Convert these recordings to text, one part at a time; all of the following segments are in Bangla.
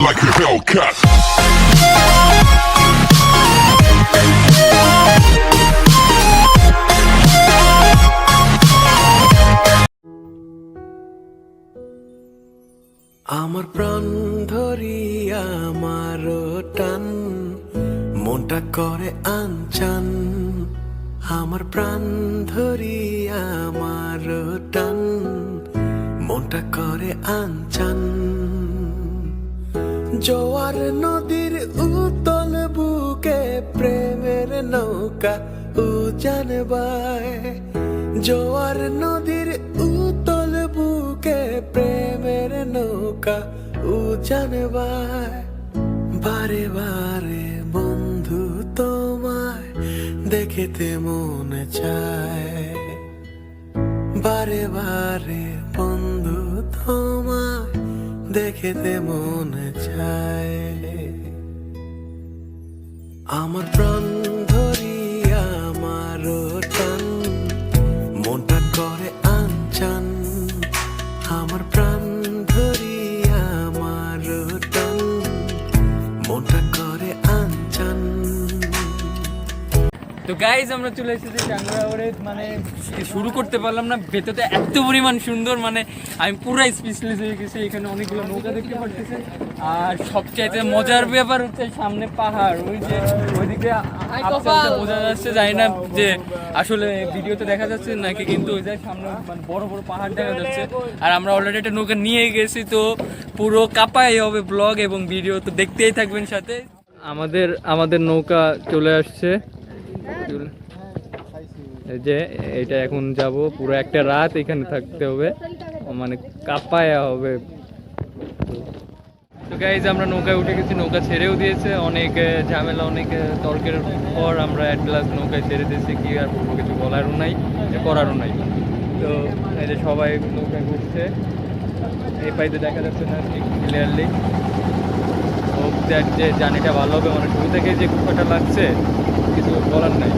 like a. আমার প্রাণ ধরি আমার টান, মনটা করে আনচান আমার প্রাণ ধরি আমার টান, মনটা করে আনচান জোয়ার নদীর উতল বুকে প্রেমের নৌকা উজান বায়। জোয়ার নদীর উতল বুকে প্রেমের নৌকা উজান বায়। বারে বারে বন্ধু তোমায় দেখেতে মন চায়। বারে বারে বন্ধু তোমায় দেখেতে মন চায় আমার প্রাণ ধরি আমার টান মনটা করে আনচান তো গাইজ আমরা চলে এসেছি টাঙ্গারে মানে শুরু করতে পারলাম না। ভেতরটা এত পরিমাণ সুন্দর মানে আমি পুরাই স্পিচলেস হয়ে গেছি। এখানে অনেকগুলো নৌকা দেখতে পাচ্ছেন আর সবচাইতে মজার ব্যাপার হচ্ছে সামনে পাহাড়। ওই যে ওইদিকে বোঝা যাচ্ছে জানি না যে আসলে ভিডিওতে দেখা যাচ্ছে নাকি কিন্তু ওই যে সামনে মানে বড় বড় পাহাড় দেখা যাচ্ছে। আর আমরা অলরেডি একটা নৌকা নিয়ে গেছি তো পুরো কাপাই হবে ব্লগ এবং ভিডিও তো দেখতেই থাকবেন সাথে। আমাদের আমাদের নৌকা চলে আসছে। যে, এটা এখন যাব, পুরো একটা রাত এখানে থাকতে হবে। মানে কাপায়া হবে। গাইজ আমরা নৌকায় উঠে গেছি, নৌকা ছেড়েও দিয়েছে। অনেক ঝামেলা, অনেক তর্কের পর আমরা অ্যাট লাস্ট নৌকায় ছেড়ে দিয়েছি। কি আর বলব, কিছু বলারও নাই করারও নাই। তো এই যে সবাই নৌকায় ঘুরছে এই পাইতে দেখা যাচ্ছে না, ঠিক ক্লিয়ারলি যে জার্নিটা ভালো হবে মানে শুরু থেকে যে কুফাটা লাগছে কিছু বলার নাই।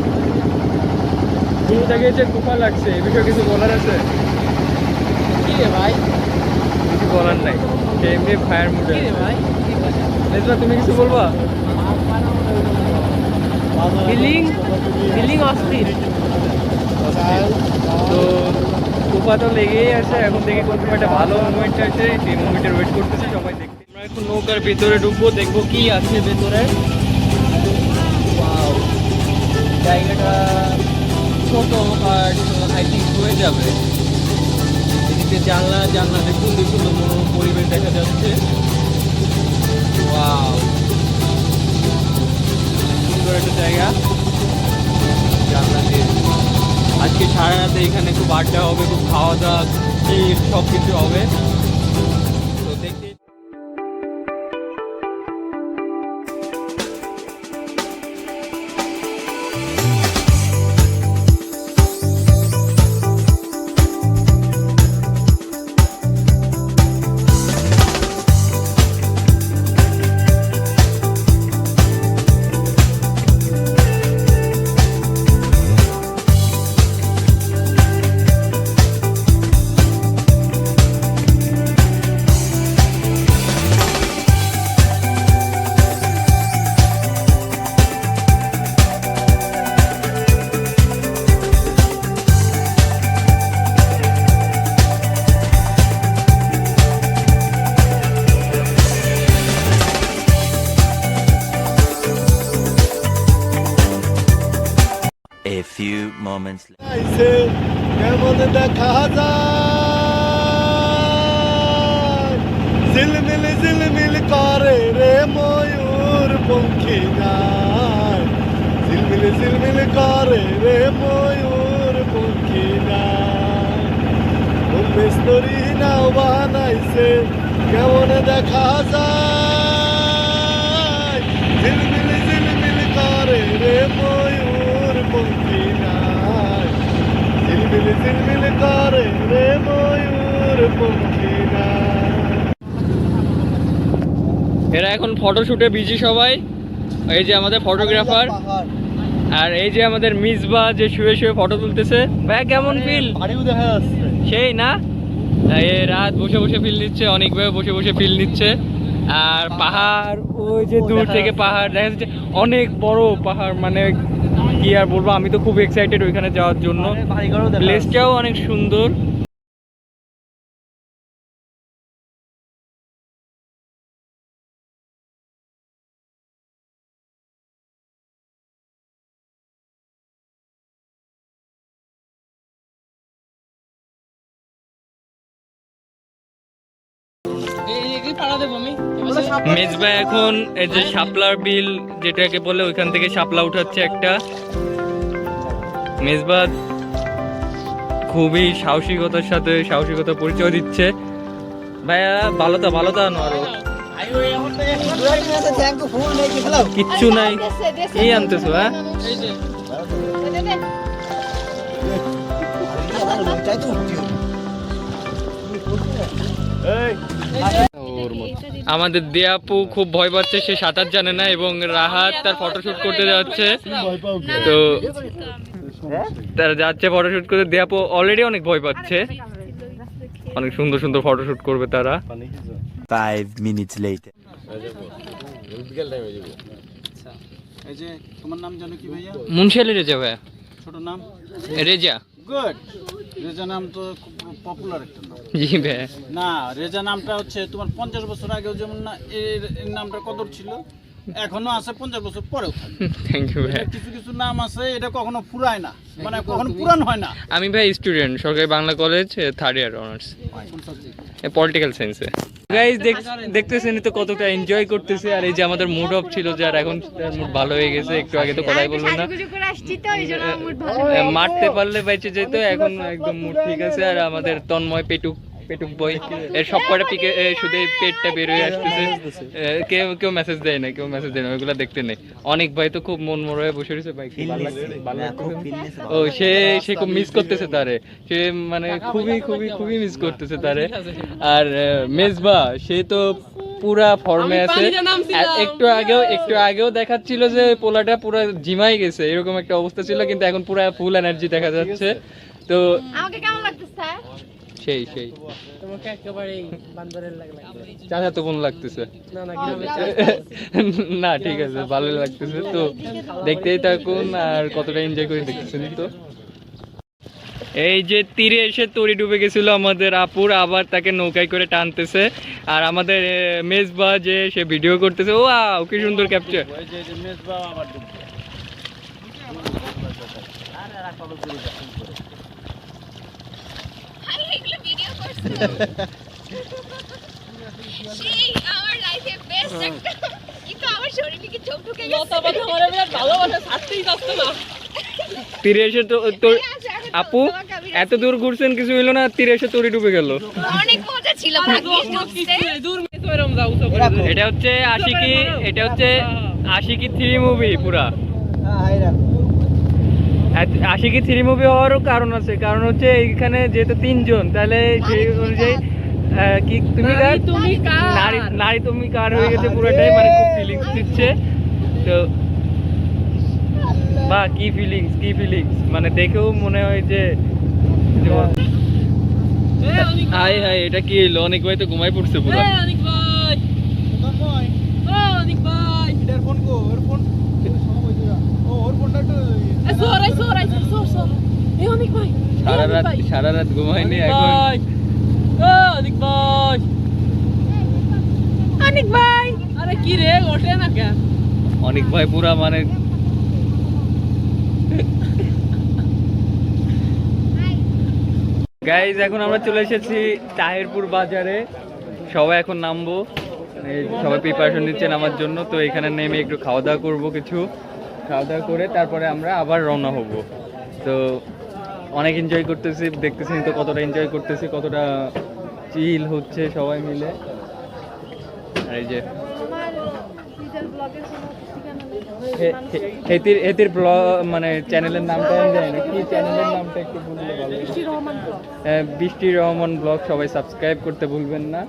শুরু থেকে যে কুফা লাগছে এ বিষয়ে কিছু বলার আছে? কি রে ভাই? কিছু বলার নাই। এমনি ফায়ার মুডে ভাই? নেজমা তুমি কিছু বলবা? ফিলিং ফিলিং অস্থির। তো কুফা তো লেগেই আছে এখন দেখি কোন সময় একটা ভালো মুভমেন্ট আছে সেই মুভমেন্টের ওয়েট করতেছি সবাই দেখতে। আমরা এখন নৌকার ভিতরে ঢুকবো দেখব কি আছে ভেতরে! জায়গাটা ছোট বাট আই হয়ে যাবে। এদিকে জানলা জানলা দেখুন দেখুন মনোরম পরিবেশ দেখা যাচ্ছে। সুন্দর একটা জায়গা। জানলা আজকে সারা রাতে এখানে খুব আড্ডা হবে, খুব খাওয়া দাওয়া সব কিছু হবে। দেখা যায় ঝিলমিল ঝিলমিল করে রে ময়ূর পঙ্খী নাই ঝিলমিল ঝিলমিল করে রে ময়ূর পঙ্খী নাই মিস্তরি নাও বানাইছে, কেমন দেখা যায় ঝিলমিল ঝিলমিল করে রে ময়ূর পঙ্খী নাই ঝিলমিল করে রে ময়ূর নাই এরা এখন ফটোশুটে বিজি সবাই। এই যে আমাদের ফটোগ্রাফার আর এই যে আমাদের মিসবা যে শুয়ে শুয়ে ফটো তুলতেছে। ভাই কেমন ফিল বাড়িও দেখা যাচ্ছে। সেই না? এ রাত বসে বসে ফিল নিচ্ছে অনেকভাবে বসে বসে ফিল নিচ্ছে। আর পাহাড়। ওই যে দূর থেকে পাহাড় দেখা যাচ্ছে। অনেক বড় পাহাড় মানে কি আর বলব? আমি তো খুব এক্সাইটেড ওইখানে যাওয়ার জন্য। প্লেসটাও অনেক সুন্দর। মেজবা এখন, এই যে শাপলার বিল, যেটাকে বলে ওইখান থেকে শাপলা উঠাচ্ছে একটা। মেজবা খুবই সাহসিকতার সাথে, সাহসিকতা পরিচয় দিচ্ছে। ভাইয়া, ভালো তা ভালো তা আরও। কিচ্ছু নাই। এই আনতেছো হ্যাঁ? আমাদের দিয়াপু খুব ভয় পাচ্ছে সে সাঁতার জানে না এবং রাহাত তার ফটোশুট করতে যাচ্ছে। তো তারা যাচ্ছে ফটোশুট করতে। দিয়াপু অলরেডি অনেক ভয় পাচ্ছে। অনেক সুন্দর সুন্দর ফটোশুট করবে তারা। Five minutes later. এই যে তোমার নাম জানো কি ভাইয়া? মুনশালি রেজা ভাইয়া। ছোট নাম? রেজা। গুড রেজা নাম তো খুব পপুলার একটা নাম। জি না রেজা নামটা হচ্ছে তোমার পঞ্চাশ বছর আগেও যেমন না এর এর নামটা কদর ছিল এখনও আছে পঞ্চাশ বছর পরেও থ্যাংক ইউ ভাইয়া কিছু কিছু নাম আছে এটা কখনো ফুরায় না মানে কখনো পুরান হয় না। আমি ভাই স্টুডেন্ট সরকারি Bangla college third year honours political সায়েন্সে গাইজ দেখতেছেন তো কতটা এনজয় করতেছে আর এই যে আমাদের মুড অফ ছিল যার এখন মুড ভালো হয়ে গেছে একটু আগে তো কথাই বলব না। মারতে পারলে বেঁচে যেত এখন একদম মুড ঠিক আছে আর আমাদের তন্ময় পেটুক পেটুক বই এর সব কটা পিকে শুধু পেটটা বের হয়ে আসতেছে। কেউ কেউ মেসেজ দেয় না কেউ মেসেজ দেয় না ওইগুলো দেখতে নেই। অনেক ভাই তো খুব মন মরে বসে রয়েছে ভাই কি ভালো লাগছে? ভালো লাগছে। ও সে সে খুব মিস করতেছে তারে। সে মানে খুবই খুবই খুবই মিস করতেছে তারে। আর মেজবা সে তো পুরা ফর্মে আছে। একটু আগেও একটু আগেও দেখাচ্ছিল যে পোলাটা পুরো জিমাই গেছে এরকম একটা অবস্থা ছিল কিন্তু এখন পুরো ফুল এনার্জি দেখা যাচ্ছে। তো আমাকে কেমন লাগতেছে সেই সেই। তোমাকে একেবারে বান্দরের লাগ চাচা তো বোন লাগতেছে। না না না ঠিক আছে ভালো লাগতেছে। তো দেখতেই থাকুন আর কতটা এনজয় করে দেখতেছেন তো। এই যে তীরে এসে তরি ডুবে গেছিল আমাদের আপুর আবার তাকে নৌকায় করে টানতেছে। আর আমাদের মেজবা যে সে ভিডিও করতেছে ও কি সুন্দর ক্যাপচার ওই যে যে মেজবা আবার ডুবছে। ভাই এগুলো ভিডিও করছ সেই আমার লাইফে বেস্ট একটা। কিন্তু আমার শরীরে কি চোখ ঢুকে গেছে? তীরে এসে তো তো- আপু এত দূর ঘুরছেন কিছু হইল না তীরে এসে তরি ডুবে গেল। অনেক মজা ছিল ভাগ্যিস এটা হচ্ছে আশিকি এটা হচ্ছে আশিকি থ্রি মুভি পুরা। আ- আশিকি থ্রি মুভি হওয়ারও কারণ আছে। কারণ হচ্ছে এইখানে যেহেতু তিনজন তাহলে সেই অনুযায়ী কি তুমি কার? নারী নারী তুমি কার হয়ে গেছে পুরোটাই মানে খুব ফিলিংস দিচ্ছে। তো বা কি ফিলিংস কি ফিলিংস মানে দেখেও মনে হয় যে হাই হাই এটা কি হইল? অনেক ভাই তো ঘুমাই পড়ছে পুরো এটার ফোন কো ওর ফোন ও ওর ফোনটা একটু সারা রাত সারা রাত ঘুমাইনি এখন। অনেক ভাই। আরে কি রে ওঠে না কেন? অনেক ভাই পুরা মানে গাইজ এখন আমরা চলে এসেছি তাহিরপুর বাজারে। সবাই এখন নামবো। সবাই প্রিপারেশন নিচ্ছে নামার জন্য। তো এখানে নেমে একটু খাওয়া দাওয়া করব কিছু। খাওয়া দাওয়া করে তারপরে আমরা আবার রওনা হব। তো অনেক এনজয় করতেছি দেখতেছি তো কতটা এনজয় করতেছি কতটা চিল হচ্ছে সবাই মিলে। আর এই যে। হেতির হেতির ব্লগ মানে চ্যানেলের নামটা আমি জানি না। কি চ্যানেলের নামটা একটু বললে ভালো হ্যাঁ, বৃষ্টি রহমান ব্লগ সবাই সাবস্ক্রাইব করতে ভুলবেন না।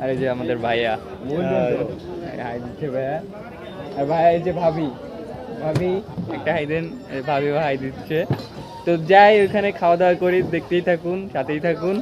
আর এই যে আমাদের ভাইয়া। ভাইয়া। আর ভাইয়া এই যে ভাবি। ভাবি, একটা হাই দেন ভাবি হাই দিচ্ছে। তো যাই, ওখানে খাওয়া দাওয়া করি, দেখতেই থাকুন, সাথেই থাকুন।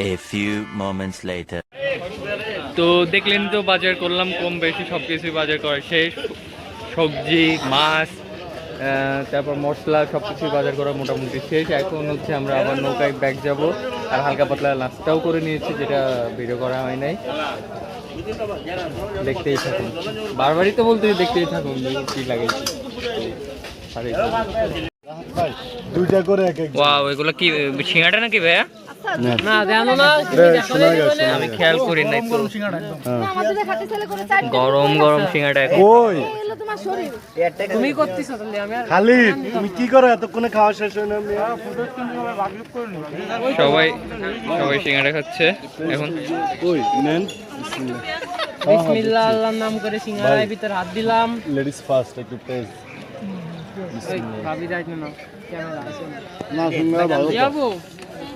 A few moments later. তো দেখলেন তো বাজার করলাম কম বেশি সব কিছুই বাজার করা শেষ। সবজি মাছ তারপর মশলা সব কিছুই বাজার করা মোটামুটি শেষ। এখন হচ্ছে আমরা আবার নৌকায় ব্যাগ যাব। আর হালকা পাতলা নাস্তাও করে নিয়েছি যেটা ভিডিও করা হয় নাই। দেখতেই থাকুন। বারবারই তো বলতে দেখতেই থাকুন কি লাগে। দুইটা করে এক এক ওয়াও এগুলো কি সিঙ্গাটা নাকি ভাইয়া? আমি খেয়াল করি নাই তো। আমাদের খাতে ছেলে করে চার গরম গরম সিঙ্গাটা কই এলো তোমার শরীর। তুমি করতেছো কি করো? এতক্ষণে খাওয়া শেষ হয় না সবাই সবাই সিঙ্গাটা খাচ্ছে। এখন কই নেন। বিসমিল্লাহ আল্লাহর নাম করে সিঙ্গারার ভিতর হাত দিলাম। লেডিস ফার্স্ট একটু টেস্ট। ভাবি যাই না। ক্যামেরা আছে না সুন্দর ভালো যাব।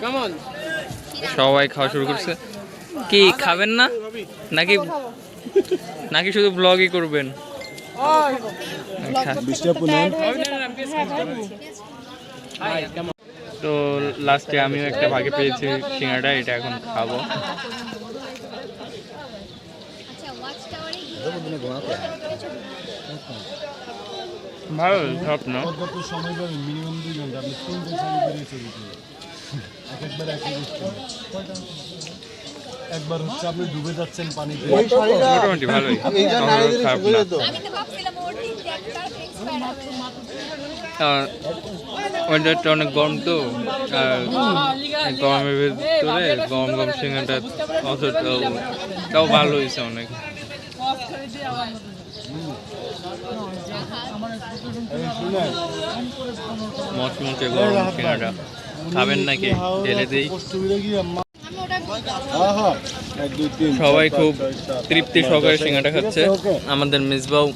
কেমন সবাই খাওয়া শুরু করছে। কি, খাবেন না? নাকি নাকি শুধু ব্লগই করবেন? আচ্ছা। তো লাস্টে আমিও একটা ভাগে পেয়েছি সিঙ্গাটা এটা এখন খাব। ভালো সব একবার একই একবার হচ্ছে আপনি ডুবে যাচ্ছেন পানিতে। মোটামুটি ভালোই। খারাপ না ওয়েদারটা অনেক গরম তো আর গরমের ভিতরে গরম গরম সিঙ্গাটা অতটাও তাও ভালো হয়েছে অনেক। মচমচে গরম সিঙ্গাটা খাবেন নাকি? ঢেলে দিই। সবাই খুব তৃপ্তি সহকারে সিঙ্গাটা খাচ্ছে। আমাদের মিসবাও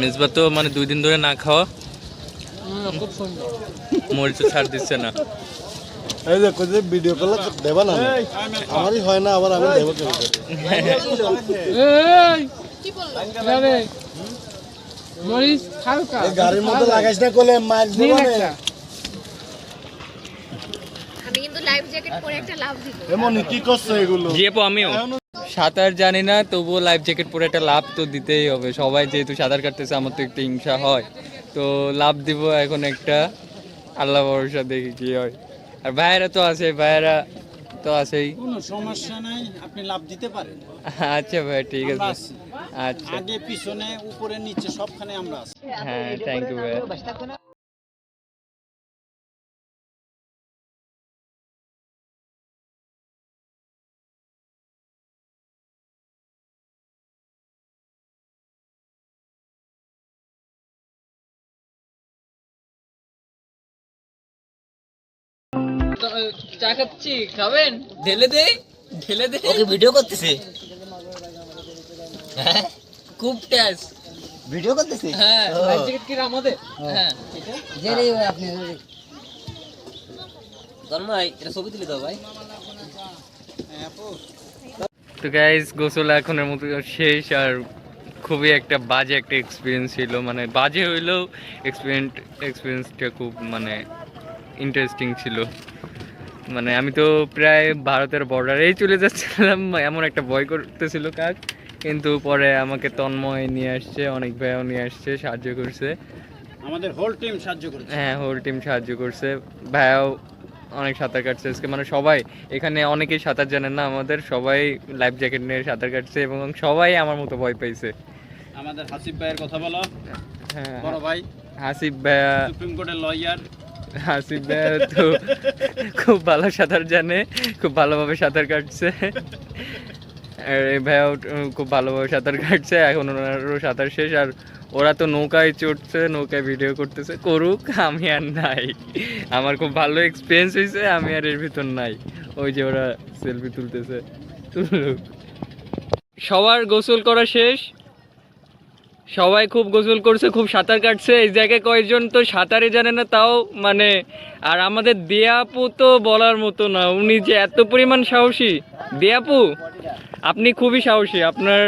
মিসবা তো মানে দুই দিন ধরে না খাওয়া। মরিচ ছাড় দিচ্ছে না। এই যে ভিডিও কল দেবা না আমারই হয় না আবার আমি দেবো কেন এই কি বলল যাবে মরিচ হালকা। এই গাড়ির মধ্যে লাগাইস না করলে দেবো আমিও। সাঁতার জানি না তবুও লাইফ জ্যাকেট পরে একটা লাভ তো দিতেই হবে। সবাই যেহেতু সাঁতার কাটতেছে আমার তো একটু হিংসা হয়। তো লাভ দিব এখন একটা। আল্লাহ ভরসা দেখি কি হয়। আর ভাইয়েরা তো আছে ভাইয়েরা তো আছেই। কোনো সমস্যা নাই আপনি লাভ দিতে পারেন। আচ্ছা ভাই ঠিক আছে। আচ্ছা। আগে পিছনে উপরে নিচে সবখানে আমরা আছি। হ্যাঁ থ্যাংক ইউ ভাই চা খাচ্ছি খাবেন? ঢেলে দে ঢেলে দে। ওকে ভিডিও করতেছে? খুব ট্যাস ভিডিও করতেছে? হ্যাঁ জ্যাকেট কি আমাদের? হ্যাঁ যে রে আপনি তন্ময় এটা ছবি তুলে দাও ভাই। তো গাইজ গোসল এখনের মতো শেষ আর খুবই একটা বাজে একটা এক্সপিরিয়েন্স ছিল। মানে বাজে হইলেও এক্সপিরিয়েন্স এক্সপিরিয়েন্সটা খুব মানে ইন্টারেস্টিং ছিল। মানে আমি তো প্রায় ভারতের বর্ডারেই চলে যাচ্ছিলাম এমন একটা ভয় করতেছিল কাজ। কিন্তু পরে আমাকে তন্ময় নিয়ে আসছে অনেক ভাইও নিয়ে আসছে সাহায্য করছে। আমাদের হোল টিম সাহায্য করেছে। হ্যাঁ হোল টিম সাহায্য করছে। ভাইয়াও অনেক সাঁতার কাটছে আজকে। মানে সবাই এখানে অনেকেই সাঁতার জানেন না আমাদের সবাই লাইফ জ্যাকেট নিয়ে সাঁতার কাটছে এবং সবাই আমার মতো ভয় পাইছে। আমাদের হাসিফ ভাইয়ের কথা বলো। হ্যাঁ বড় ভাই। হাসিব ভাইয়া সুপ্রিম কোর্টের লয়ার হাসিব ভাইয়া তো খুব ভালো সাঁতার জানে, খুব ভালোভাবে সাঁতার কাটছে। আর এই ভাইয়াও খুব ভালোভাবে সাঁতার কাটছে, এখন ওনারও সাঁতার শেষ, আর ওরা তো নৌকায় চড়ছে, নৌকায় ভিডিও করতেছে, করুক, আমি আর নাই। আমার খুব ভালো এক্সপিরিয়েন্স হয়েছে, আমি আর এর ভিতর নাই। ওই যে ওরা সেলফি তুলতেছে। তুলুক। সবার গোসল করা শেষ সবাই খুব গোসল করছে খুব সাঁতার কাটছে। এই জায়গায় কয়েকজন তো সাঁতারে জানে না তাও মানে আর আমাদের দেয়াপু তো বলার মতো না। উনি যে এত পরিমাণ সাহসী। দেয়াপু আপনি খুবই সাহসী। আপনার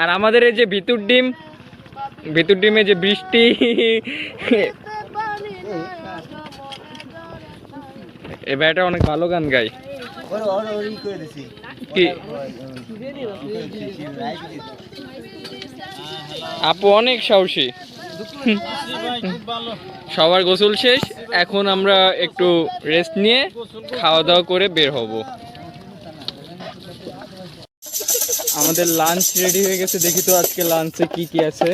আর আমাদের এই যে ভিতুর ডিম ভিতুর ডিমে যে বৃষ্টি এই ভাইটা অনেক ভালো গান গায়। দিছি। কি? আপু অনেক সাহসী। সবার গোসল শেষ, এখন আমরা একটু রেস্ট নিয়ে খাওয়া দাওয়া করে বের হব। আমাদের লাঞ্চ রেডি হয়ে গেছে, দেখি তো আজকে লাঞ্চে কি কি আছে।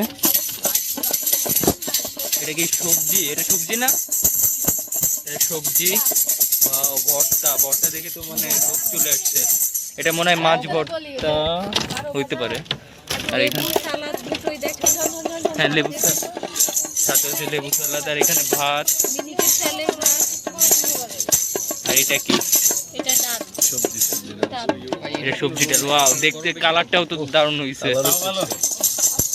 এটা কি সবজি? এটা সবজি না? এটা সবজি ভর্তা। ভর্তা দেখে তো মানে লোক চলে আসছে। এটা মনে হয় মাছ ভর্তা হইতে পারে। আর এখানে হ্যাঁ লেবু সাথে হচ্ছে লেবু সালাদ আর এখানে ভাত। আর এটা কি? এটা ডাল। এটা সবজি সবজিটা ওয়াও দেখতে কালারটাও তো দারুণ হইছে।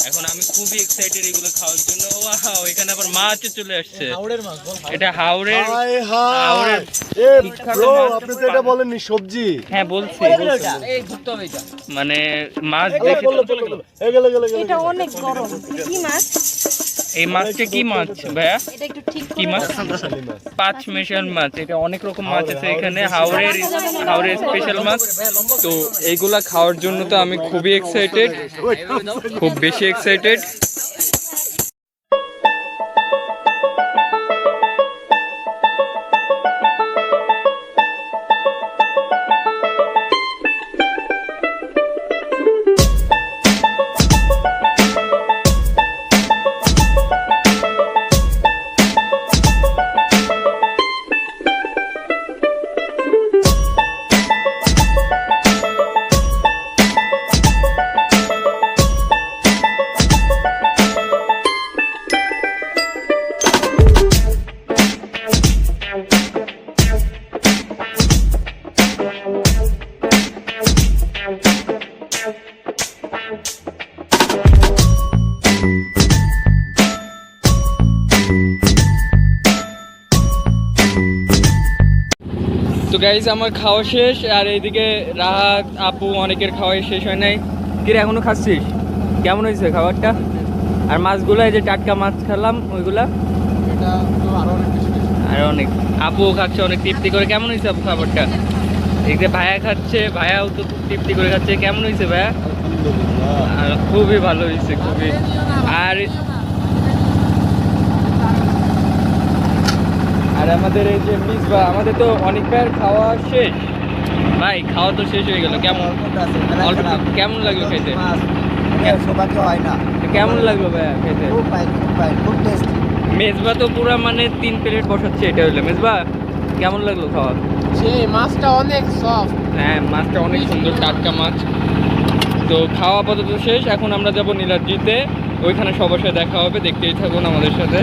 এখন আমি খুবই এক্সাইটেড এগুলো খাওয়ার জন্য। ওয়াও এখানে আবার মাছ চলে আসছে। এটা হাওড়ের হাই হাই। হাওড়ের এ ব্রো আপনি তো এটা বলেননি সবজি। হ্যাঁ বলছি এই ঘুরতে হবে এটা। মানে মাছ দেখে চলে গেল এই গেলো, গেলো, এটা অনেক গরম কি মাছ? এই মাছটা কি মাছ, ভাইয়া? কি মাছ? পাঁচ মিশাল মাছ। এটা অনেক রকম মাছ আছে এখানে। হাওড়ের হাওড়ের স্পেশাল মাছ। তো এইগুলা খাওয়ার জন্য তো আমি খুবই এক্সাইটেড খুব বেশি এক্সাইটেড গাইজ আমার খাওয়া শেষ আর এইদিকে রাহাত আপু অনেকের খাওয়াই শেষ হয় নাই। কিরে এখনও খাচ্ছিস? কেমন হয়েছে খাবারটা? আর মাছগুলো এই যে টাটকা মাছ খেলাম ওইগুলা? আর অনেক আপু খাচ্ছে অনেক তৃপ্তি করে। কেমন হয়েছে আপু খাবারটা? এদিকে ভাইয়া খাচ্ছে ভাইয়াও তো তৃপ্তি করে খাচ্ছে। কেমন হয়েছে ভাইয়া? আর খুবই ভালো হয়েছে খুবই। আর আর আমাদের এই যে মিসবা আমাদের তো অনেক অনেকবার খাওয়া শেষ। ভাই খাওয়া তো শেষ হয়ে গেল। কেমন? অল্প কেমন লাগল খেতে? সৌভাগ্য হয় না কেমন লাগল ভাইয়া খেতে? খুব টেস্টি মেজবা তো পুরো মানে তিন প্লেট বসাচ্ছে এটা হলো। মেজবা কেমন লাগল খাওয়া? সেই মাছটা অনেক সফট হ্যাঁ মাছটা অনেক সুন্দর টাটকা মাছ। তো খাওয়া আপাতত শেষ এখন আমরা যাব নীলাদ্রিতে। ওইখানে সবার সাথে দেখা হবে দেখতেই থাকুন আমাদের সাথে।